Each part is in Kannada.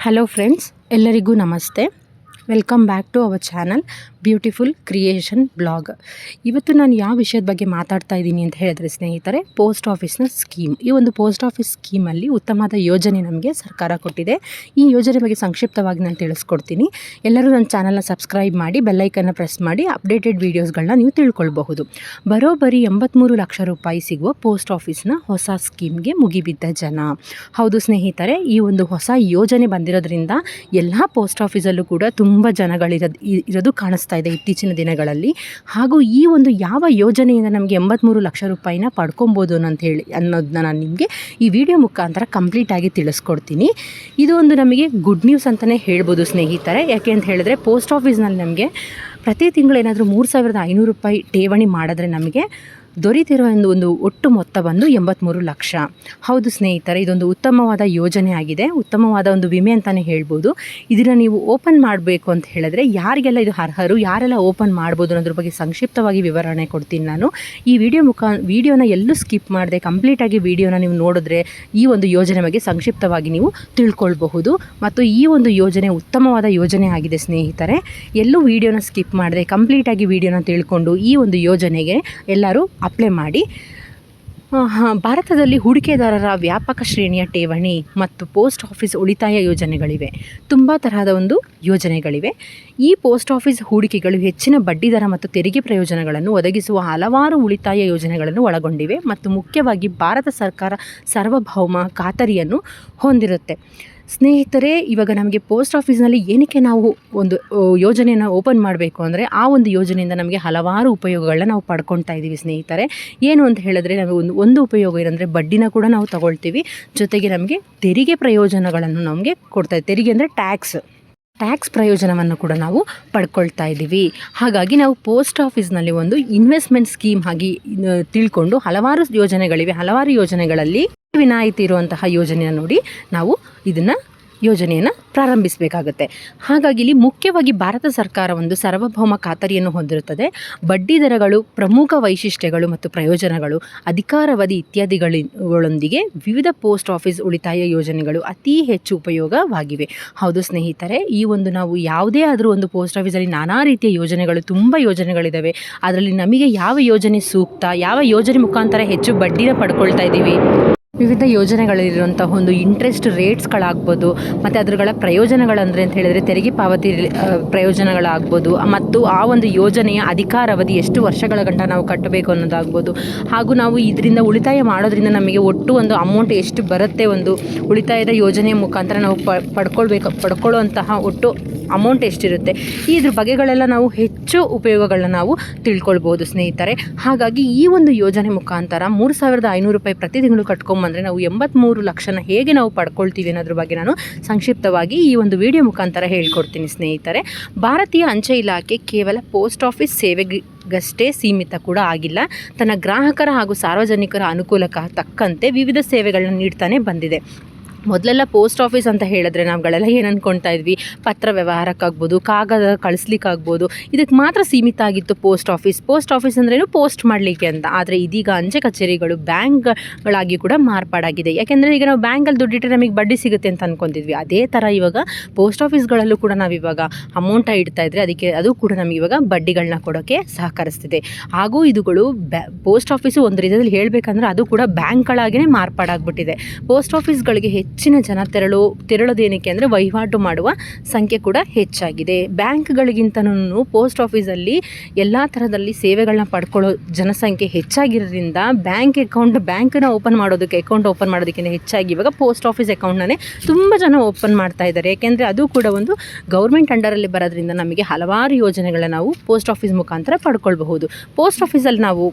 ಹಲೋ ಫ್ರೆಂಡ್ಸ್ ಎಲ್ಲರಿಗೂ ನಮಸ್ತೆ. Welcome back to our channel beautiful creation blog. ಇವತ್ತು ನಾನು ಯಾವ ವಿಷಯದ ಬಗ್ಗೆ ಮಾತಾಡ್ತಾ ಇದ್ದೀನಿ ಅಂತ ಹೇಳಿದ್ರೆ ಸ್ನೇಹಿತರೆ, ಪೋಸ್ಟ್ ಆಫೀಸ್ನ ಸ್ಕೀಮ್. ಈ ಒಂದು ಪೋಸ್ಟ್ ಆಫೀಸ್ ಸ್ಕೀಮಲ್ಲಿ ಉತ್ತಮವಾದ ಯೋಜನೆ ನಮಗೆ ಸರ್ಕಾರ ಕೊಟ್ಟಿದೆ. ಈ ಯೋಜನೆ ಬಗ್ಗೆ ಸಂಕ್ಷಿಪ್ತವಾಗಿ ನಾನು ತಿಳಿಸ್ಕೊಡ್ತೀನಿ. ಎಲ್ಲರೂ ನನ್ನ ಚಾನಲ್ನ ಸಬ್ಸ್ಕ್ರೈಬ್ ಮಾಡಿ ಬೆಲ್ಲೈಕನ್ನ ಪ್ರೆಸ್ ಮಾಡಿ, ಅಪ್ಡೇಟೆಡ್ ವೀಡಿಯೋಸ್ಗಳನ್ನ ನೀವು ತಿಳ್ಕೊಳ್ಬಹುದು. ಬರೋಬ್ಬರಿ ಎಂಬತ್ತ್ಮೂರು ಲಕ್ಷ ರೂಪಾಯಿ ಸಿಗುವ ಪೋಸ್ಟ್ ಆಫೀಸ್ನ ಹೊಸ ಸ್ಕೀಮ್ಗೆ ಮುಗಿಬಿದ್ದ ಜನ. ಹೌದು ಸ್ನೇಹಿತರೆ, ಈ ಒಂದು ಹೊಸ ಯೋಜನೆ ಬಂದಿರೋದ್ರಿಂದ ಎಲ್ಲ ಪೋಸ್ಟ್ ಆಫೀಸಲ್ಲೂ ಕೂಡ ತುಂಬ ಜನಗಳಿರೋದು ಇರೋದು ಕಾಣಿಸ್ತಾ ಇದೆ ಇತ್ತೀಚಿನ ದಿನಗಳಲ್ಲಿ. ಹಾಗೂ ಈ ಒಂದು ಯಾವ ಯೋಜನೆಯಿಂದ ನಮಗೆ ಎಂಬತ್ತ್ಮೂರು ಲಕ್ಷ ರೂಪಾಯಿನ ಪಡ್ಕೊಬೋದು ಅಂತ ಹೇಳಿ ಅನ್ನೋದನ್ನ ನಾನು ನಿಮಗೆ ಈ ವಿಡಿಯೋ ಮುಖಾಂತರ ಕಂಪ್ಲೀಟಾಗಿ ತಿಳಿಸ್ಕೊಡ್ತೀನಿ. ಇದು ಒಂದು ನಮಗೆ ಗುಡ್ ನ್ಯೂಸ್ ಅಂತಲೇ ಹೇಳ್ಬೋದು ಸ್ನೇಹಿತರೆ. ಯಾಕೆ ಅಂತ ಹೇಳಿದ್ರೆ ಪೋಸ್ಟ್ ಆಫೀಸ್ನಲ್ಲಿ ನಮಗೆ ಪ್ರತಿ ತಿಂಗಳು ಏನಾದರೂ ಮೂರು ಸಾವಿರದ ಐನೂರು ರೂಪಾಯಿ ಠೇವಣಿ ಮಾಡಿದ್ರೆ ನಮಗೆ ದೊರೀತಿರೋ ಒಂದು ಒಂದು ಒಟ್ಟು ಮೊತ್ತ ಬಂದು ಎಂಬತ್ತ್ಮೂರು ಲಕ್ಷ. ಹೌದು ಸ್ನೇಹಿತರೆ, ಇದೊಂದು ಉತ್ತಮವಾದ ಯೋಜನೆ ಆಗಿದೆ. ಉತ್ತಮವಾದ ಒಂದು ವಿಮೆ ಅಂತಲೇ ಹೇಳ್ಬೋದು. ಇದನ್ನು ನೀವು ಓಪನ್ ಮಾಡಬೇಕು ಅಂತ ಹೇಳಿದ್ರೆ ಯಾರಿಗೆಲ್ಲ ಇದು ಅರ್ಹರು, ಯಾರೆಲ್ಲ ಓಪನ್ ಮಾಡ್ಬೋದು ಅನ್ನೋದ್ರ ಬಗ್ಗೆ ಸಂಕ್ಷಿಪ್ತವಾಗಿ ವಿವರಣೆ ಕೊಡ್ತೀನಿ ನಾನು. ಈ ವಿಡಿಯೋ ಮುಖ, ವಿಡಿಯೋನ ಎಲ್ಲೂ ಸ್ಕಿಪ್ ಮಾಡಿದೆ ಕಂಪ್ಲೀಟಾಗಿ ವಿಡಿಯೋನ ನೀವು ನೋಡಿದ್ರೆ ಈ ಒಂದು ಯೋಜನೆ ಬಗ್ಗೆ ಸಂಕ್ಷಿಪ್ತವಾಗಿ ನೀವು ತಿಳ್ಕೊಳ್ಬಹುದು. ಮತ್ತು ಈ ಒಂದು ಯೋಜನೆ ಉತ್ತಮವಾದ ಯೋಜನೆ ಆಗಿದೆ ಸ್ನೇಹಿತರೆ. ಎಲ್ಲೂ ವಿಡಿಯೋನ ಸ್ಕಿಪ್ ಮಾಡಿದೆ ಕಂಪ್ಲೀಟಾಗಿ ವಿಡಿಯೋನ ತಿಳ್ಕೊಂಡು ಈ ಒಂದು ಯೋಜನೆಗೆ ಎಲ್ಲರೂ ಅಪ್ಲೈ ಮಾಡಿ ಭಾರತದಲ್ಲಿ ಹೂಡಿಕೆದಾರರ ವ್ಯಾಪಕ ಶ್ರೇಣಿಯ ಠೇವಣಿ ಮತ್ತು ಪೋಸ್ಟ್ ಆಫೀಸ್ ಉಳಿತಾಯ ಯೋಜನೆಗಳಿವೆ. ತುಂಬ ತರಹದ ಒಂದು ಯೋಜನೆಗಳಿವೆ. ಈ ಪೋಸ್ಟ್ ಆಫೀಸ್ ಹೂಡಿಕೆಗಳು ಹೆಚ್ಚಿನ ಬಡ್ಡಿದರ ಮತ್ತು ತೆರಿಗೆ ಪ್ರಯೋಜನಗಳನ್ನು ಒದಗಿಸುವ ಹಲವಾರು ಉಳಿತಾಯ ಯೋಜನೆಗಳನ್ನು ಒಳಗೊಂಡಿವೆ ಮತ್ತು ಮುಖ್ಯವಾಗಿ ಭಾರತ ಸರ್ಕಾರ ಸಾರ್ವಭೌಮ ಖಾತರಿಯನ್ನು ಹೊಂದಿರುತ್ತೆ. ಸ್ನೇಹಿತರೆ, ಇವಾಗ ನಮಗೆ ಪೋಸ್ಟ್ ಆಫೀಸ್ನಲ್ಲಿ ಏನಕ್ಕೆ ನಾವು ಒಂದು ಯೋಜನೆಯನ್ನು ಓಪನ್ ಮಾಡಬೇಕು ಅಂದರೆ, ಆ ಒಂದು ಯೋಜನೆಯಿಂದ ನಮಗೆ ಹಲವಾರು ಉಪಯೋಗಗಳನ್ನ ನಾವು ಪಡ್ಕೊಳ್ತಾ ಇದ್ದೀವಿ ಸ್ನೇಹಿತರೆ. ಏನು ಅಂತ ಹೇಳಿದ್ರೆ, ನಮಗೆ ಒಂದು ಒಂದು ಉಪಯೋಗ ಏನಂದರೆ, ಬಡ್ಡಿನ ಕೂಡ ನಾವು ತಗೊಳ್ತೀವಿ. ಜೊತೆಗೆ ನಮಗೆ ತೆರಿಗೆ ಪ್ರಯೋಜನಗಳನ್ನು ನಮಗೆ ಕೊಡ್ತಾ, ತೆರಿಗೆ ಅಂದರೆ ಟ್ಯಾಕ್ಸ್ ಟ್ಯಾಕ್ಸ್ ಪ್ರಯೋಜನವನ್ನು ಕೂಡ ನಾವು ಪಡ್ಕೊಳ್ತಾ ಇದ್ದೀವಿ. ಹಾಗಾಗಿ ನಾವು ಪೋಸ್ಟ್ ಆಫೀಸ್ನಲ್ಲಿ ಒಂದು ಇನ್ವೆಸ್ಟ್ಮೆಂಟ್ ಸ್ಕೀಮ್ ಆಗಿ ತಿಳ್ಕೊಂಡು ಹಲವಾರು ಯೋಜನೆಗಳಿವೆ. ಹಲವಾರು ಯೋಜನೆಗಳಲ್ಲಿ ವಿನಾಯಿತಿ ಇರುವಂತಹ ಯೋಜನೆಯನ್ನು ನೋಡಿ ನಾವು ಇದನ್ನು ಯೋಜನೆಯನ್ನು ಪ್ರಾರಂಭಿಸಬೇಕಾಗುತ್ತೆ. ಹಾಗಾಗಿ ಇಲ್ಲಿ ಮುಖ್ಯವಾಗಿ ಭಾರತ ಸರ್ಕಾರ ಒಂದು ಸಾರ್ವಭೌಮ ಖಾತರಿಯನ್ನು ಹೊಂದಿರುತ್ತದೆ. ಬಡ್ಡಿ ದರಗಳು, ಪ್ರಮುಖ ವೈಶಿಷ್ಟ್ಯಗಳು ಮತ್ತು ಪ್ರಯೋಜನಗಳು, ಅಧಿಕಾರಾವಧಿ ಇತ್ಯಾದಿಗಳೊಂದಿಗೆ ವಿವಿಧ ಪೋಸ್ಟ್ ಆಫೀಸ್ ಉಳಿತಾಯ ಯೋಜನೆಗಳು ಅತಿ ಹೆಚ್ಚು ಉಪಯೋಗವಾಗಿವೆ. ಹೌದು ಸ್ನೇಹಿತರೆ, ಈ ಒಂದು ನಾವು ಯಾವುದೇ ಆದರೂ ಒಂದು ಪೋಸ್ಟ್ ಆಫೀಸಲ್ಲಿ ನಾನಾ ರೀತಿಯ ಯೋಜನೆಗಳು, ತುಂಬ ಯೋಜನೆಗಳಿದ್ದಾವೆ ಅದರಲ್ಲಿ ನಮಗೆ ಯಾವ ಯೋಜನೆ ಸೂಕ್ತ, ಯಾವ ಯೋಜನೆ ಮುಖಾಂತರ ಹೆಚ್ಚು ಬಡ್ಡಿನ ಪಡ್ಕೊಳ್ತಾ ಇದ್ದೀವಿ? ವಿವಿಧ ಯೋಜನೆಗಳಲ್ಲಿರುವಂಥ ಒಂದು ಇಂಟ್ರೆಸ್ಟ್ ರೇಟ್ಸ್ಗಳಾಗ್ಬೋದು ಮತ್ತು ಅದರಗಳ ಪ್ರಯೋಜನಗಳಂದರೆ ಅಂತ ಹೇಳಿದರೆ ತೆರಿಗೆ ಪಾವತಿ ಪ್ರಯೋಜನಗಳಾಗ್ಬೋದು, ಮತ್ತು ಆ ಒಂದು ಯೋಜನೆಯ ಅಧಿಕಾರಾವಧಿ ಎಷ್ಟು ವರ್ಷಗಳ ಗಂಟ ನಾವು ಕಟ್ಟಬೇಕು ಅನ್ನೋದಾಗ್ಬೋದು. ಹಾಗೂ ನಾವು ಇದರಿಂದ ಉಳಿತಾಯ ಮಾಡೋದ್ರಿಂದ ನಮಗೆ ಒಟ್ಟು ಒಂದು ಅಮೌಂಟ್ ಎಷ್ಟು ಬರುತ್ತೆ ಒಂದು ಉಳಿತಾಯದ ಯೋಜನೆಯ ಮುಖಾಂತರ ನಾವು ಪಡ್ಕೊಳ್ಬೇಕು, ಪಡ್ಕೊಳ್ಳುವಂತಹ ಒಟ್ಟು ಅಮೌಂಟ್ ಎಷ್ಟಿರುತ್ತೆ? ಇದ್ರ ಬಗೆಗಳೆಲ್ಲ ನಾವು ಹೆಚ್ಚು ಉಪಯೋಗಗಳನ್ನ ನಾವು ತಿಳ್ಕೊಳ್ಬೋದು ಸ್ನೇಹಿತರೆ. ಹಾಗಾಗಿ ಈ ಒಂದು ಯೋಜನೆ ಮುಖಾಂತರ ಮೂರು ಸಾವಿರದ ಐನೂರು ರೂಪಾಯಿ ಪ್ರತಿ ತಿಂಗಳು ಕಟ್ಕೊಂಬಂದರೆ ನಾವು ಎಂಬತ್ತ್ಮೂರು ಲಕ್ಷನ ಹೇಗೆ ನಾವು ಪಡ್ಕೊಳ್ತೀವಿ ಅನ್ನೋದ್ರ ಬಗ್ಗೆ ನಾನು ಸಂಕ್ಷಿಪ್ತವಾಗಿ ಈ ಒಂದು ವಿಡಿಯೋ ಮುಖಾಂತರ ಹೇಳ್ಕೊಡ್ತೀನಿ ಸ್ನೇಹಿತರೆ. ಭಾರತೀಯ ಅಂಚೆ ಇಲಾಖೆ ಕೇವಲ ಪೋಸ್ಟ್ ಆಫೀಸ್ ಸೇವೆಗಷ್ಟೇ ಸೀಮಿತ ಕೂಡ ಆಗಿಲ್ಲ. ತನ್ನ ಗ್ರಾಹಕರ ಹಾಗೂ ಸಾರ್ವಜನಿಕರ ಅನುಕೂಲಕ್ಕೆ ತಕ್ಕಂತೆ ವಿವಿಧ ಸೇವೆಗಳನ್ನ ನೀಡ್ತಾನೆ ಬಂದಿದೆ. ಮೊದಲೆಲ್ಲ ಪೋಸ್ಟ್ ಆಫೀಸ್ ಅಂತ ಹೇಳಿದ್ರೆ ನಾವುಗಳೆಲ್ಲ ಏನು ಅಂದ್ಕೊಳ್ತಾ ಇದ್ವಿ? ಪತ್ರ ವ್ಯವಹಾರಕ್ಕಾಗ್ಬೋದು, ಕಾಗದ ಕಳಿಸ್ಲಿಕ್ಕಾಗ್ಬೋದು ಇದಕ್ಕೆ ಮಾತ್ರ ಸೀಮಿತ ಆಗಿತ್ತು ಪೋಸ್ಟ್ ಆಫೀಸ್. ಪೋಸ್ಟ್ ಆಫೀಸ್ ಅಂದ್ರೇನು ಪೋಸ್ಟ್ ಮಾಡಲಿಕ್ಕೆ ಅಂತ. ಆದರೆ ಇದೀಗ ಅಂಚೆ ಕಚೇರಿಗಳು ಬ್ಯಾಂಕ್ಗಳಾಗಿ ಕೂಡ ಮಾರ್ಪಾಡಾಗಿದೆ. ಯಾಕೆಂದರೆ ಈಗ ನಾವು ಬ್ಯಾಂಕಲ್ಲಿ ದುಡ್ಡಿಟ್ಟರೆ ನಮಗೆ ಬಡ್ಡಿ ಸಿಗುತ್ತೆ ಅಂತ ಅಂದ್ಕೊತಿದ್ವಿ ಅದೇ ಥರ ಇವಾಗ ಪೋಸ್ಟ್ ಆಫೀಸ್ಗಳಲ್ಲೂ ಕೂಡ ನಾವು ಇವಾಗ ಅಮೌಂಟ ಇಡ್ತಾ ಇದ್ದರೆ ಅದಕ್ಕೆ ಅದು ಕೂಡ ನಮಗೆ ಇವಾಗ ಬಡ್ಡಿಗಳನ್ನ ಕೊಡೋಕ್ಕೆ ಸಹಕರಿಸ್ತಿದೆ. ಹಾಗೂ ಇದುಗಳು ಪೋಸ್ಟ್ ಆಫೀಸು ಒಂದು ರೀತಿಯಲ್ಲಿ ಹೇಳಬೇಕಂದ್ರೆ ಅದು ಕೂಡ ಬ್ಯಾಂಕ್ಗಳಾಗಿಯೇ ಮಾರ್ಪಾಡಾಗ್ಬಿಟ್ಟಿದೆ. ಪೋಸ್ಟ್ ಆಫೀಸ್ಗಳಿಗೆ ಹೆಚ್ಚು ಹೆಚ್ಚಿನ ಜನ ತೆರಳು, ತೆರಳೋದೇನಕ್ಕೆ ಅಂದರೆ ವಹಿವಾಟು ಮಾಡುವ ಸಂಖ್ಯೆ ಕೂಡ ಹೆಚ್ಚಾಗಿದೆ. ಬ್ಯಾಂಕ್ಗಳಿಗಿಂತನೂ ಪೋಸ್ಟ್ ಆಫೀಸಲ್ಲಿ ಎಲ್ಲ ಥರದಲ್ಲಿ ಸೇವೆಗಳನ್ನ ಪಡ್ಕೊಳ್ಳೋ ಜನಸಂಖ್ಯೆ ಹೆಚ್ಚಾಗಿರೋದ್ರಿಂದ ಬ್ಯಾಂಕ್ ಅಕೌಂಟ್ ಬ್ಯಾಂಕನ್ನ ಓಪನ್ ಮಾಡೋದಕ್ಕೆ, ಅಕೌಂಟ್ ಓಪನ್ ಮಾಡೋದಕ್ಕಿಂತ ಹೆಚ್ಚಾಗಿ ಇವಾಗ ಪೋಸ್ಟ್ ಆಫೀಸ್ ಅಕೌಂಟ್ನೇ ತುಂಬ ಜನ ಓಪನ್ ಮಾಡ್ತಾ ಇದ್ದಾರೆ. ಯಾಕೆಂದರೆ ಅದು ಕೂಡ ಒಂದು ಗೌರ್ಮೆಂಟ್ ಅಂಡರಲ್ಲಿ ಬರೋದ್ರಿಂದ ನಮಗೆ ಹಲವಾರು ಯೋಜನೆಗಳನ್ನ ನಾವು ಪೋಸ್ಟ್ ಆಫೀಸ್ ಮುಖಾಂತರ ಪಡ್ಕೊಳ್ಬಹುದು. ಪೋಸ್ಟ್ ಆಫೀಸಲ್ಲಿ ನಾವು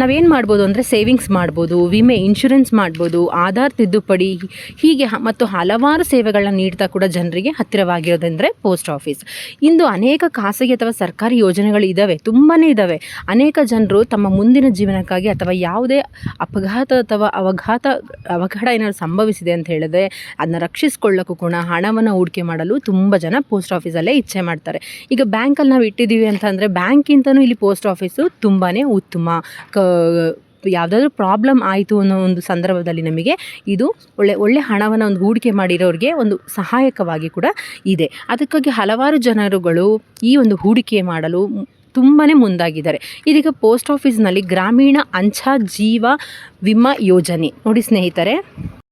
ನಾವೇನು ಮಾಡ್ಬೋದು ಅಂದರೆ ಸೇವಿಂಗ್ಸ್ ಮಾಡ್ಬೋದು, ವಿಮೆ ಇನ್ಶೂರೆನ್ಸ್ ಮಾಡ್ಬೋದು, ಆಧಾರ್ ತಿದ್ದುಪಡಿ, ಹೀಗೆ ಮತ್ತು ಹಲವಾರು ಸೇವೆಗಳನ್ನ ನೀಡ್ತಾ ಕೂಡ ಜನರಿಗೆ ಹತ್ತಿರವಾಗಿರೋದಂದರೆ ಪೋಸ್ಟ್ ಆಫೀಸ್ ಇಂದು ಅನೇಕ ಖಾಸಗಿ ಅಥವಾ ಸರ್ಕಾರಿ ಯೋಜನೆಗಳು ಇದ್ದಾವೆ ತುಂಬಾ ಇದ್ದಾವೆ ಅನೇಕ ಜನರು ತಮ್ಮ ಮುಂದಿನ ಜೀವನಕ್ಕಾಗಿ ಅಥವಾ ಯಾವುದೇ ಅಪಘಾತ ಅಥವಾ ಅವಘಾತ, ಅವಘಡ ಏನಾದರೂ ಸಂಭವಿಸಿದೆ ಅಂತ ಹೇಳಿದ್ರೆ ಅದನ್ನ ರಕ್ಷಿಸ್ಕೊಳ್ಳೋಕ್ಕೂ ಕೂಡ ಹಣವನ್ನು ಹೂಡಿಕೆ ಮಾಡಲು ತುಂಬ ಜನ ಪೋಸ್ಟ್ ಆಫೀಸಲ್ಲೇ ಇಚ್ಛೆ ಮಾಡ್ತಾರೆ. ಈಗ ಬ್ಯಾಂಕಲ್ಲಿ ನಾವು ಇಟ್ಟಿದ್ದೀವಿ ಅಂತಂದರೆ ಬ್ಯಾಂಕಿಂತಲೂ ಇಲ್ಲಿ ಪೋಸ್ಟ್ ಆಫೀಸು ತುಂಬಾ ಉತ್ತಮ. ಕ, ಯಾವುದಾದ್ರೂ ಪ್ರಾಬ್ಲಮ್ ಆಯಿತು ಅನ್ನೋ ಒಂದು ಸಂದರ್ಭದಲ್ಲಿ ನಮಗೆ ಇದು ಒಳ್ಳೆ ಒಳ್ಳೆ ಹಣವನ್ನು ಒಂದು ಹೂಡಿಕೆ ಮಾಡಿರೋರಿಗೆ ಒಂದು ಸಹಾಯಕವಾಗಿ ಕೂಡ ಇದೆ. ಅದಕ್ಕಾಗಿ ಹಲವಾರು ಜನರುಗಳು ಈ ಒಂದು ಹೂಡಿಕೆ ಮಾಡಲು ತುಂಬಾ ಮುಂದಾಗಿದ್ದಾರೆ. ಇದೀಗ ಪೋಸ್ಟ್ ಆಫೀಸ್ನಲ್ಲಿ ಗ್ರಾಮೀಣ ಅಂಚಾ ಜೀವ ವಿಮಾ ಯೋಜನೆ. ನೋಡಿ ಸ್ನೇಹಿತರೆ,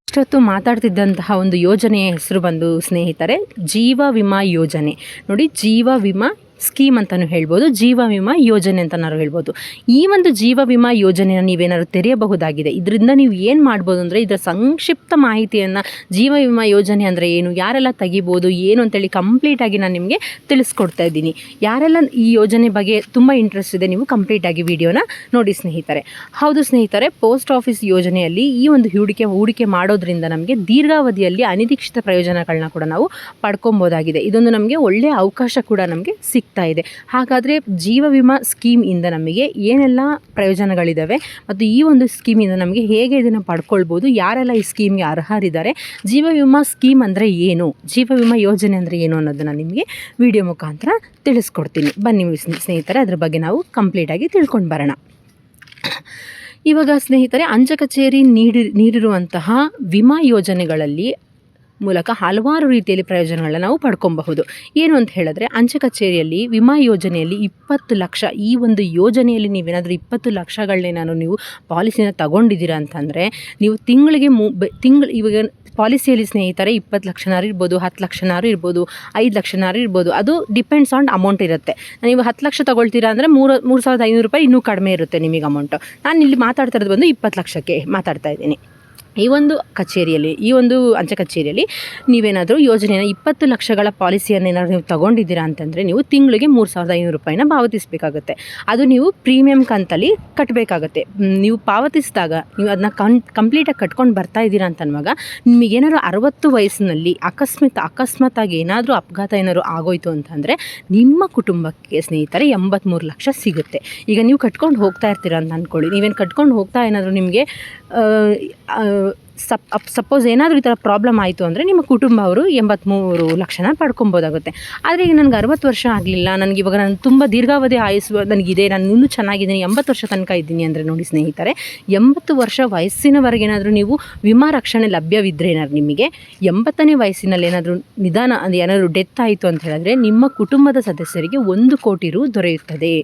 ಇಷ್ಟೊತ್ತು ಮಾತಾಡ್ತಿದ್ದಂತಹ ಒಂದು ಯೋಜನೆಯ ಹೆಸರು ಬಂದು ಸ್ನೇಹಿತರೆ, ಜೀವ ವಿಮಾ ಯೋಜನೆ. ನೋಡಿ, ಜೀವ ವಿಮಾ ಸ್ಕೀಮ್ ಅಂತಲೂ ಹೇಳ್ಬೋದು, ಜೀವ ವಿಮಾ ಯೋಜನೆ ಅಂತನಾದ್ರು ಹೇಳ್ಬೋದು. ಈ ಒಂದು ಜೀವ ವಿಮಾ ಯೋಜನೆಯನ್ನು ನೀವೇನಾದ್ರು ತೆರೆಯಬಹುದಾಗಿದೆ? ಇದರಿಂದ ನೀವು ಏನು ಮಾಡ್ಬೋದು ಅಂದರೆ ಇದರ ಸಂಕ್ಷಿಪ್ತ ಮಾಹಿತಿಯನ್ನು ಜೀವ ವಿಮಾ ಯೋಜನೆ ಅಂದರೆ ಏನು, ಯಾರೆಲ್ಲ ತೆಗಿಬೋದು, ಏನು ಅಂತೇಳಿ ಕಂಪ್ಲೀಟಾಗಿ ನಾನು ನಿಮಗೆ ತಿಳಿಸ್ಕೊಡ್ತಾ ಇದ್ದೀನಿ. ಯಾರೆಲ್ಲ ಈ ಯೋಜನೆ ಬಗ್ಗೆ ತುಂಬ ಇಂಟ್ರೆಸ್ಟ್ ಇದೆ, ನೀವು ಕಂಪ್ಲೀಟಾಗಿ ವಿಡಿಯೋನ ನೋಡಿ ಸ್ನೇಹಿತರೆ. ಹೌದು ಸ್ನೇಹಿತರೆ ಪೋಸ್ಟ್ ಆಫೀಸ್ ಯೋಜನೆಯಲ್ಲಿ ಈ ಒಂದು ಹೂಡಿಕೆ ಹೂಡಿಕೆ ಮಾಡೋದ್ರಿಂದ ನಮಗೆ ದೀರ್ಘಾವಧಿಯಲ್ಲಿ ಅನಿರೀಕ್ಷಿತ ಪ್ರಯೋಜನಗಳನ್ನ ಕೂಡ ನಾವು ಪಡ್ಕೊಬೋದಾಗಿದೆ ಇದೊಂದು ನಮಗೆ ಒಳ್ಳೆಯ ಅವಕಾಶ ಕೂಡ ನಮಗೆ ಸಿಗ್ತಾ ಇದೆ. ಹಾಗಾದರೆ ಜೀವ ವಿಮಾ ಸ್ಕೀಮಿಂದ ನಮಗೆ ಏನೆಲ್ಲ ಪ್ರಯೋಜನಗಳಿದ್ದಾವೆ ಮತ್ತು ಈ ಒಂದು ಸ್ಕೀಮಿಂದ ನಮಗೆ ಹೇಗೆ ಇದನ್ನು ಪಡ್ಕೊಳ್ಬೋದು, ಯಾರೆಲ್ಲ ಈ ಸ್ಕೀಮ್ಗೆ ಅರ್ಹರಿದ್ದಾರೆ, ಜೀವ ವಿಮಾ ಸ್ಕೀಮ್ ಅಂದರೆ ಏನು, ಜೀವ ವಿಮಾ ಯೋಜನೆ ಅಂದರೆ ಏನು ಅನ್ನೋದನ್ನು ನಿಮಗೆ ವಿಡಿಯೋ ಮುಖಾಂತರ ತಿಳಿಸ್ಕೊಡ್ತೀನಿ. ಬನ್ನಿ ಸ್ನೇ- ಸ್ನೇಹಿತರೆ, ಅದ್ರ ಬಗ್ಗೆ ನಾವು ಕಂಪ್ಲೀಟಾಗಿ ತಿಳ್ಕೊಂಡು ಬರೋಣ. ಇವಾಗ ಸ್ನೇಹಿತರೆ, ಅಂಚೆ ಕಚೇರಿ ನೀಡಿ, ನೀಡಿರುವಂತಹ ವಿಮಾ ಯೋಜನೆಗಳಲ್ಲಿ ಮೂಲಕ ಹಲವಾರು ರೀತಿಯಲ್ಲಿ ಪ್ರಯೋಜನಗಳನ್ನ ನಾವು ಪಡ್ಕೊಬಹುದು. ಏನು ಅಂತ ಹೇಳಿದ್ರೆ, ಅಂಚೆ ಕಚೇರಿಯಲ್ಲಿ ವಿಮಾ ಯೋಜನೆಯಲ್ಲಿ ಇಪ್ಪತ್ತು ಲಕ್ಷ, ಈ ಒಂದು ಯೋಜನೆಯಲ್ಲಿ ನೀವೇನಾದರೂ ಇಪ್ಪತ್ತು ಲಕ್ಷಗಳನ್ನೇನಾದ್ರು ನೀವು ಪಾಲಿಸಿನ ತಗೊಂಡಿದ್ದೀರಾ ಅಂತಂದರೆ, ನೀವು ತಿಂಗಳಿಗೆ ಮೂ ತಿಂಗಳು, ಇವಾಗ ಪಾಲಿಸಿಯಲ್ಲಿ ಸ್ನೇಹಿತರೆ ಇಪ್ಪತ್ತು ಲಕ್ಷನಾರು ಇರ್ಬೋದು, ಹತ್ತು ಲಕ್ಷನಾರು ಇರ್ಬೋದು, ಐದು ಲಕ್ಷನಾರು ಇರ್ಬೋದು, ಅದು ಡಿಪೆಂಡ್ಸ್ ಆನ್ ಅಮೌಂಟ್ ಇರುತ್ತೆ. ನೀವು ಹತ್ತು ಲಕ್ಷ ತಗೊಳ್ತೀರಾ ಅಂದರೆ ಮೂರು ಮೂರು ಸಾವಿರದ ಐನೂರು ರೂಪಾಯಿ ಇನ್ನೂ ಕಡಿಮೆ ಇರುತ್ತೆ ನಿಮಗೆ ಅಮೌಂಟು ನಾನು ಇಲ್ಲಿ ಮಾತಾಡ್ತಾ ಇರೋದು ಬಂದು ಇಪ್ಪತ್ತು ಲಕ್ಷಕ್ಕೆ ಮಾತಾಡ್ತಾ ಇದ್ದೀನಿ. ಈ ಒಂದು ಕಚೇರಿಯಲ್ಲಿ, ಈ ಒಂದು ಅಂಚೆ ಕಚೇರಿಯಲ್ಲಿ ನೀವೇನಾದರೂ ಯೋಜನೆಯನ್ನು ಇಪ್ಪತ್ತು ಲಕ್ಷಗಳ ಪಾಲಿಸಿಯನ್ನು ಏನಾದರೂ ನೀವು ತೊಗೊಂಡಿದ್ದೀರಾ ಅಂತಂದರೆ ನೀವು ತಿಂಗಳಿಗೆ ಮೂರು ಸಾವಿರದ ಐನೂರು ರೂಪಾಯಿನ ಪಾವತಿಸಬೇಕಾಗುತ್ತೆ. ಅದು ನೀವು ಪ್ರೀಮಿಯಂ ಕಂತಲ್ಲಿ ಕಟ್ಟಬೇಕಾಗುತ್ತೆ ನೀವು ಪಾವತಿಸಿದಾಗ ನೀವು ಅದನ್ನ ಕಂ, ಕಂಪ್ಲೀಟಾಗಿ ಕಟ್ಕೊಂಡು ಬರ್ತಾ ಇದ್ದೀರಾ ಅಂತ ಅನ್ನುವಾಗ ಅರವತ್ತು ವಯಸ್ಸಿನಲ್ಲಿ ಅಕಸ್ಮಿತ ಅಕಸ್ಮಾತಾಗಿ ಏನಾದರೂ ಅಪಘಾತ ಏನಾದರೂ ಆಗೋಯ್ತು ಅಂತಂದರೆ ನಿಮ್ಮ ಕುಟುಂಬಕ್ಕೆ ಸ್ನೇಹಿತರೆ ಎಂಬತ್ತ್ಮೂರು ಲಕ್ಷ ಸಿಗುತ್ತೆ. ಈಗ ನೀವು ಕಟ್ಕೊಂಡು ಹೋಗ್ತಾ ಇರ್ತೀರ ಅಂತ ಅಂದ್ಕೊಳ್ಳಿ ನೀವೇನು ಕಟ್ಕೊಂಡು ಹೋಗ್ತಾ ಏನಾದರೂ ನಿಮಗೆ ಸಪ್, ಅಪ್ ಸಪೋಸ್ ಏನಾದರೂ ಈ ಥರ ಪ್ರಾಬ್ಲಮ್ ಆಯಿತು ಅಂದರೆ ನಿಮ್ಮ ಕುಟುಂಬ ಅವರು ಎಂಬತ್ತ್ಮೂರು ಲಕ್ಷನ ಪಡ್ಕೊಬೋದಾಗುತ್ತೆ ಆದರೆ ಈಗ ನನಗೆ ಅರವತ್ತು ವರ್ಷ ಆಗಲಿಲ್ಲ, ನನಗೆ ಇವಾಗ ನಾನು ತುಂಬ ದೀರ್ಘಾವಧಿ ಆಯಸ್ಸು ನನಗಿದೆ, ನಾನು ಇನ್ನೂ ಚೆನ್ನಾಗಿದ್ದೀನಿ, ಎಂಬತ್ತು ವರ್ಷ ತನಕ ಇದ್ದೀನಿ ಅಂದರೆ ನೋಡಿ ಸ್ನೇಹಿತರೆ, ಎಂಬತ್ತು ವರ್ಷ ವಯಸ್ಸಿನವರೆಗೇನಾದರೂ ನೀವು ವಿಮಾ ರಕ್ಷಣೆ ಲಭ್ಯವಿದ್ದರೆ ಏನಾದ್ರು ನಿಮಗೆ, ಎಂಬತ್ತನೇ ವಯಸ್ಸಿನಲ್ಲಿ ಏನಾದರೂ ನಿಧಾನ ಅಂದರೆ ಏನಾದರೂ ಡೆತ್ ಆಯಿತು ಅಂತ ಹೇಳಿದ್ರೆ ನಿಮ್ಮ ಕುಟುಂಬದ ಸದಸ್ಯರಿಗೆ ಒಂದು ಕೋಟಿ ರು ದೊರೆಯುತ್ತದೆ.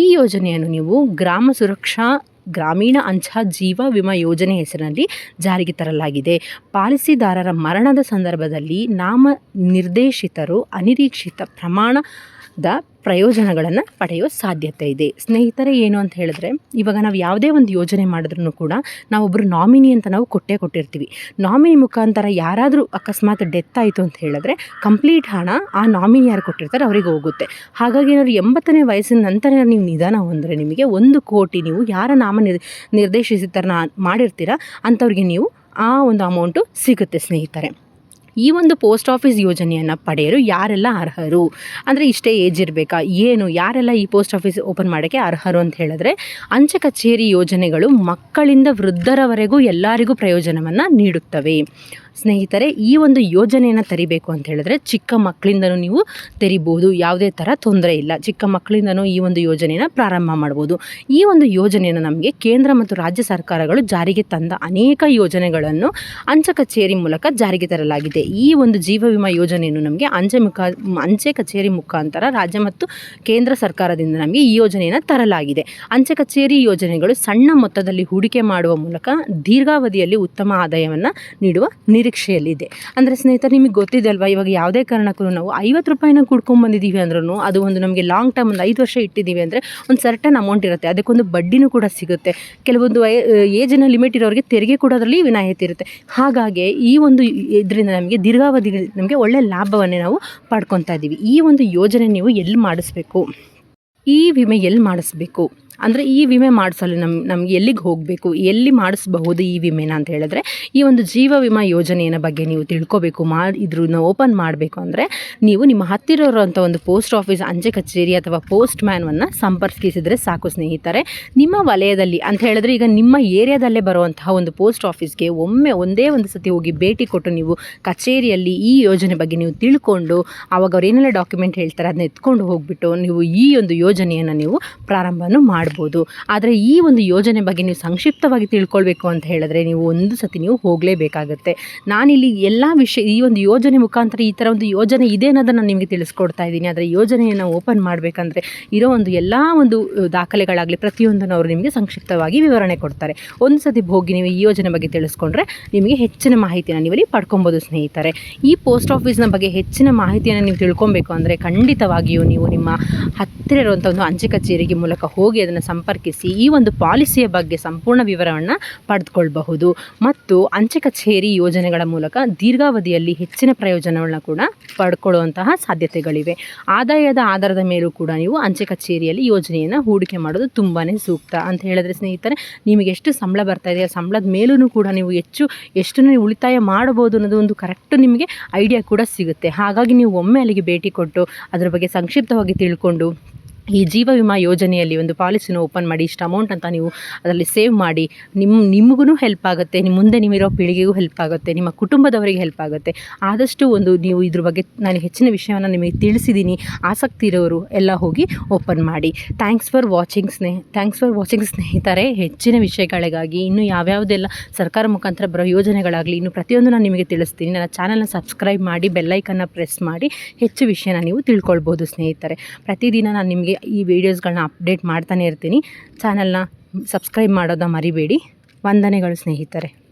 ಈ ಯೋಜನೆಯನ್ನು ನೀವು ಗ್ರಾಮ ಸುರಕ್ಷಾ ಗ್ರಾಮೀಣ ಅಂಚಾ ಜೀವ ವಿಮಾ ಯೋಜನೆ ಹೆಸರಿನಲ್ಲಿ ಜಾರಿಗೆ ತರಲಾಗಿದೆ. ಪಾಲಿಸಿದಾರರ ಮರಣದ ಸಂದರ್ಭದಲ್ಲಿ ನಾಮ ನಿರ್ದೇಶಿತರು ಅನಿರೀಕ್ಷಿತ ಪ್ರಮಾಣದ ಪ್ರಯೋಜನಗಳನ್ನು ಪಡೆಯೋ ಸಾಧ್ಯತೆ ಇದೆ. ಸ್ನೇಹಿತರೆ, ಏನು ಅಂತ ಹೇಳಿದ್ರೆ, ಇವಾಗ ನಾವು ಯಾವುದೇ ಒಂದು ಯೋಜನೆ ಮಾಡಿದ್ರೂ ಕೂಡ ನಾವೊಬ್ಬರು ನಾಮಿನಿ ಅಂತ ನಾವು ಕೊಟ್ಟೇ ಕೊಟ್ಟಿರ್ತೀವಿ. ನಾಮಿನಿ ಮುಖಾಂತರ ಯಾರಾದರೂ ಅಕಸ್ಮಾತ್ ಡೆತ್ ಆಯಿತು ಅಂತ ಹೇಳಿದ್ರೆ ಕಂಪ್ಲೀಟ್ ಹಣ ಆ ನಾಮಿನಿ ಯಾರು ಕೊಟ್ಟಿರ್ತಾರೆ ಅವರಿಗೆ ಹೋಗುತ್ತೆ. ಹಾಗಾಗಿ ಏನಾದ್ರು ಎಂಬತ್ತನೇ ವಯಸ್ಸಿನ ನಂತರ ನೀವು ನಿಧಾನ ಹೊಂದರೆ ನಿಮಗೆ ಒಂದು ಕೋಟಿ ನೀವು ಯಾರ ನಾಮ ನಿರ್ ಮಾಡಿರ್ತೀರಾ ಮಾಡಿರ್ತೀರ, ಅಂಥವ್ರಿಗೆ ನೀವು ಆ ಒಂದು ಅಮೌಂಟು ಸಿಗುತ್ತೆ ಸ್ನೇಹಿತರೆ. ಈ ಒಂದು ಪೋಸ್ಟ್ ಆಫೀಸ್ ಯೋಜನೆಯನ್ನು ಪಡೆಯಲು ಯಾರೆಲ್ಲ ಅರ್ಹರು? ಅಂದರೆ ಇಷ್ಟೇ ಏಜ್ ಇರಬೇಕಾ? ಏನು? ಯಾರೆಲ್ಲ ಈ ಪೋಸ್ಟ್ ಆಫೀಸ್ ಓಪನ್ ಮಾಡೋಕ್ಕೆ ಅರ್ಹರು ಅಂತ ಹೇಳಿದ್ರೆ ಅಂಚೆ ಕಚೇರಿ ಯೋಜನೆಗಳು ಮಕ್ಕಳಿಂದ ವೃದ್ಧರವರೆಗೂ ಎಲ್ಲರಿಗೂ ಪ್ರಯೋಜನವನ್ನು ನೀಡುತ್ತವೆ. ಸ್ನೇಹಿತರೆ, ಈ ಒಂದು ಯೋಜನೆಯನ್ನು ತರಿಬೇಕು ಅಂತ ಹೇಳಿದ್ರೆ ಚಿಕ್ಕ ಮಕ್ಕಳಿಂದನೂ ನೀವು ತೆರಿಬಹುದು ಯಾವುದೇ ಥರ ತೊಂದರೆ ಇಲ್ಲ. ಚಿಕ್ಕ ಮಕ್ಕಳಿಂದನೂ ಈ ಒಂದು ಯೋಜನೆಯನ್ನು ಪ್ರಾರಂಭ ಮಾಡ್ಬೋದು. ಈ ಒಂದು ಯೋಜನೆಯನ್ನು ನಮಗೆ ಕೇಂದ್ರ ಮತ್ತು ರಾಜ್ಯ ಸರ್ಕಾರಗಳು ಜಾರಿಗೆ ತಂದ ಅನೇಕ ಯೋಜನೆಗಳನ್ನು ಅಂಚೆ ಕಚೇರಿ ಮೂಲಕ ಜಾರಿಗೆ ತರಲಾಗಿದೆ. ಈ ಒಂದು ಜೀವ ವಿಮಾ ಯೋಜನೆಯನ್ನು ನಮಗೆ ಅಂಚೆ ಮುಖ, ಅಂಚೆ ಕಚೇರಿ ಮುಖಾಂತರ ರಾಜ್ಯ ಮತ್ತು ಕೇಂದ್ರ ಸರ್ಕಾರದಿಂದ ನಮಗೆ ಈ ಯೋಜನೆಯನ್ನು ತರಲಾಗಿದೆ. ಅಂಚೆ ಕಚೇರಿ ಯೋಜನೆಗಳು ಸಣ್ಣ ಮೊತ್ತದಲ್ಲಿ ಹೂಡಿಕೆ ಮಾಡುವ ಮೂಲಕ ದೀರ್ಘಾವಧಿಯಲ್ಲಿ ಉತ್ತಮ ಆದಾಯವನ್ನು ನೀಡುವ ನಿರೀಕ್ಷೆಯಲ್ಲಿದೆ. ಅಂದರೆ ಸ್ನೇಹಿತರೆ, ನಿಮಗೆ ಗೊತ್ತಿದೆ ಅಲ್ವಾ ಇವಾಗ ಯಾವುದೇ ಕಾರಣಕ್ಕೂ ನಾವು ಐವತ್ತು ರೂಪಾಯಿನ ಕುಡ್ಕೊಂಬಂದಿದ್ದೀವಿ ಅಂದ್ರೂ ಅದು ಒಂದು ನಮಗೆ ಲಾಂಗ್ ಟರ್ಮ್ ಒಂದು ಐದು ವರ್ಷ ಇಟ್ಟಿದ್ದೀವಿ ಅಂದರೆ ಒಂದು ಸರ್ಟನ್ ಅಮೌಂಟ್ ಇರುತ್ತೆ. ಅದಕ್ಕೊಂದು ಬಡ್ಡಿನೂ ಕೂಡ ಸಿಗುತ್ತೆ. ಕೆಲವೊಂದು ಏಜಿನ ಲಿಮಿಟ್ ಇರೋರಿಗೆ ತೆರಿಗೆ ಕೂಡ ಅದರಲ್ಲಿ ವಿನಾಯಿತಿ ಇರುತ್ತೆ. ಹಾಗಾಗಿ ಈ ಒಂದು ಇದರಿಂದ ನಮಗೆ ದೀರ್ಘಾವಧಿ ನಮಗೆ ಒಳ್ಳೆಯ ಲಾಭವನ್ನೇ ನಾವು ಪಡ್ಕೊತಾ ಇದ್ದೀವಿ. ಈ ಒಂದು ಯೋಜನೆ ನೀವು ಎಲ್ಲಿ ಮಾಡಿಸ್ಬೇಕು? ಈ ವಿಮೆ ಎಲ್ಲಿ ಮಾಡಿಸ್ಬೇಕು? ಅಂದರೆ ಈ ವಿಮೆ ಮಾಡಿಸಲು ನಮ್ಮ ನಮ್ಗೆ ಎಲ್ಲಿಗೆ ಹೋಗಬೇಕು? ಎಲ್ಲಿ ಮಾಡಿಸಬಹುದು ಈ ವಿಮೆನ ಅಂತ ಹೇಳಿದ್ರೆ, ಈ ಒಂದು ಜೀವ ವಿಮಾ ಯೋಜನೆಯ ಬಗ್ಗೆ ನೀವು ತಿಳ್ಕೊಬೇಕು ಮಾಡಿ ಇದ್ರನ್ನ ಓಪನ್ ಮಾಡಬೇಕು ಅಂದರೆ ನೀವು ನಿಮ್ಮ ಹತ್ತಿರ ಇರೋವಂಥ ಒಂದು ಪೋಸ್ಟ್ ಆಫೀಸ್ ಅಂಚೆ ಕಚೇರಿ ಅಥವಾ ಪೋಸ್ಟ್ ಮ್ಯಾನ್ವನ್ನು ಸಂಪರ್ಕಿಸಿದರೆ ಸಾಕು ಸ್ನೇಹಿತರೆ. ನಿಮ್ಮ ವಲಯದಲ್ಲಿ ಅಂತ ಹೇಳಿದ್ರೆ ಈಗ ನಿಮ್ಮ ಏರಿಯಾದಲ್ಲೇ ಬರುವಂತಹ ಒಂದು ಪೋಸ್ಟ್ ಆಫೀಸ್ಗೆ ಒಮ್ಮೆ ಒಂದೇ ಒಂದು ಸತಿ ಹೋಗಿ ಭೇಟಿ ಕೊಟ್ಟು ನೀವು ಕಚೇರಿಯಲ್ಲಿ ಈ ಯೋಜನೆ ಬಗ್ಗೆ ನೀವು ತಿಳ್ಕೊಂಡು ಆವಾಗ ಅವ್ರು ಏನೆಲ್ಲ ಡಾಕ್ಯುಮೆಂಟ್ ಹೇಳ್ತಾರೆ ಅದನ್ನ ಎತ್ಕೊಂಡು ಹೋಗ್ಬಿಟ್ಟು ನೀವು ಈ ಒಂದು ಯೋಜನೆಯನ್ನು ನೀವು ಪ್ರಾರಂಭವನ್ನು ಮಾಡಿ ಮಾಡ್ಬೋದು. ಆದರೆ ಈ ಒಂದು ಯೋಜನೆ ಬಗ್ಗೆ ನೀವು ಸಂಕ್ಷಿಪ್ತವಾಗಿ ತಿಳ್ಕೊಳ್ಬೇಕು ಅಂತ ಹೇಳಿದ್ರೆ ನೀವು ಒಂದು ಸತಿ ನೀವು ಹೋಗಲೇಬೇಕಾಗುತ್ತೆ. ನಾನಿಲ್ಲಿ ಎಲ್ಲ ವಿಷಯ, ಈ ಒಂದು ಯೋಜನೆ ಮುಖಾಂತರ ಈ ಥರ ಒಂದು ಯೋಜನೆ ಇದೆ ಅನ್ನೋದನ್ನು ನಾನು ನಿಮಗೆ ತಿಳಿಸ್ಕೊಡ್ತಾ ಇದ್ದೀನಿ. ಆದರೆ ಯೋಜನೆಯನ್ನು ಓಪನ್ ಮಾಡಬೇಕಂದ್ರೆ ಇರೋ ಒಂದು ಎಲ್ಲ ಒಂದು ದಾಖಲೆಗಳಾಗಲಿ ಪ್ರತಿಯೊಂದನ್ನು ಅವರು ನಿಮಗೆ ಸಂಕ್ಷಿಪ್ತವಾಗಿ ವಿವರಣೆ ಕೊಡ್ತಾರೆ. ಒಂದು ಸತಿ ಹೋಗಿ ನೀವು ಈ ಯೋಜನೆ ಬಗ್ಗೆ ತಿಳಿಸ್ಕೊಂಡ್ರೆ ನಿಮಗೆ ಹೆಚ್ಚಿನ ಮಾಹಿತಿಯನ್ನು ನೀವಲ್ಲಿ ಪಡ್ಕೊಬೋದು ಸ್ನೇಹಿತರೆ. ಈ ಪೋಸ್ಟ್ ಆಫೀಸ್ನ ಬಗ್ಗೆ ಹೆಚ್ಚಿನ ಮಾಹಿತಿಯನ್ನು ನೀವು ತಿಳ್ಕೊಬೇಕು ಅಂದರೆ ಖಂಡಿತವಾಗಿಯೂ ನೀವು ನಿಮ್ಮ ಹತ್ತಿರ ಇರುವಂಥ ಒಂದು ಅಂಚೆ ಕಚೇರಿಗೆ ಮೂಲಕ ಹೋಗಿ ಅದನ್ನು ಸಂಪರ್ಕಿಸಿ ಈ ಒಂದು ಪಾಲಿಸಿಯ ಬಗ್ಗೆ ಸಂಪೂರ್ಣ ವಿವರವನ್ನು ಪಡೆದುಕೊಳ್ಬಹುದು. ಮತ್ತು ಅಂಚೆ ಕಚೇರಿ ಯೋಜನೆಗಳ ಮೂಲಕ ದೀರ್ಘಾವಧಿಯಲ್ಲಿ ಹೆಚ್ಚಿನ ಪ್ರಯೋಜನಗಳನ್ನ ಕೂಡ ಪಡ್ಕೊಳ್ಳುವಂತಹ ಸಾಧ್ಯತೆಗಳಿವೆ. ಆದಾಯದ ಆಧಾರದ ಮೇಲೂ ಕೂಡ ನೀವು ಅಂಚೆ ಕಚೇರಿಯಲ್ಲಿ ಯೋಜನೆಯನ್ನು ಹೂಡಿಕೆ ಮಾಡೋದು ತುಂಬಾ ಸೂಕ್ತ ಅಂತ ಹೇಳಿದ್ರೆ ಸ್ನೇಹಿತರೆ, ನಿಮಗೆ ಎಷ್ಟು ಸಂಬಳ ಬರ್ತಾ ಇದೆ ಸಂಬಳದ ಮೇಲೂ ಕೂಡ ನೀವು ಹೆಚ್ಚು ಎಷ್ಟು ಉಳಿತಾಯ ಮಾಡಬಹುದು ಅನ್ನೋದು ಒಂದು ಕರೆಕ್ಟ್ ನಿಮಗೆ ಐಡಿಯಾ ಕೂಡ ಸಿಗುತ್ತೆ. ಹಾಗಾಗಿ ನೀವು ಒಮ್ಮೆ ಅಲ್ಲಿಗೆ ಭೇಟಿ ಕೊಟ್ಟು ಅದರ ಬಗ್ಗೆ ಸಂಕ್ಷಿಪ್ತವಾಗಿ ತಿಳ್ಕೊಂಡು ಈ ಜೀವ ವಿಮಾ ಯೋಜನೆಯಲ್ಲಿ ಒಂದು ಪಾಲಿಸಿನ ಓಪನ್ ಮಾಡಿ, ಇಷ್ಟು ಅಮೌಂಟ್ ಅಂತ ನೀವು ಅದರಲ್ಲಿ ಸೇವ್ ಮಾಡಿ ನಿಮ್ಮ ನಿಮಗೂ ಹೆಲ್ಪ್ ಆಗುತ್ತೆ ನಿಮ್ಮ ಮುಂದೆ ನೀವಿರೋ ಪೀಳಿಗೆಗೂ ಹೆಲ್ಪ್ ಆಗುತ್ತೆ, ನಿಮ್ಮ ಕುಟುಂಬದವರಿಗೆ ಹೆಲ್ಪ್ ಆಗುತ್ತೆ. ಆದಷ್ಟು ಒಂದು ನೀವು ಇದ್ರ ಬಗ್ಗೆ ನಾನು ಹೆಚ್ಚಿನ ವಿಷಯವನ್ನು ನಿಮಗೆ ತಿಳಿಸಿದ್ದೀನಿ ಆಸಕ್ತಿ ಇರೋರು ಎಲ್ಲ ಹೋಗಿ ಓಪನ್ ಮಾಡಿ. ಥ್ಯಾಂಕ್ಸ್ ಫಾರ್ ವಾಚಿಂಗ್ ಸ್ನೇಹ ಥ್ಯಾಂಕ್ಸ್ ಫಾರ್ ವಾಚಿಂಗ್ ಸ್ನೇಹಿತರೆ, ಹೆಚ್ಚಿನ ವಿಷಯಗಳಿಗಾಗಿ, ಇನ್ನು ಯಾವ್ಯಾವುದೆಲ್ಲ ಸರ್ಕಾರ ಮುಖಾಂತರ ಬರೋ ಯೋಜನೆಗಳಾಗಲಿ, ಇನ್ನು ಪ್ರತಿಯೊಂದು ನಾನು ನಿಮಗೆ ತಿಳಿಸ್ತೀನಿ. ನನ್ನ ಚಾನಲ್ನ ಸಬ್ಸ್ಕ್ರೈಬ್ ಮಾಡಿ ಬೆಲ್ಲೈಕನ್ನು ಪ್ರೆಸ್ ಮಾಡಿ, ಹೆಚ್ಚು ವಿಷಯನ ನೀವು ತಿಳ್ಕೊಳ್ಬೋದು ಸ್ನೇಹಿತರೆ. ಪ್ರತಿದಿನ ನಾನು ನಿಮಗೆ ಈ ವಿಡಿಯೋಸ್ಗಳನ್ನ ಅಪ್ಡೇಟ್ ಮಾಡ್ತಾನೆ ಇರ್ತೀನಿ. ಚಾನಲ್ನ ಸಬ್ಸ್ಕ್ರೈಬ್ ಮಾಡೋದ ಮರಿಬೇಡಿ. ವಂದನೆಗಳು ಸ್ನೇಹಿತರೆ.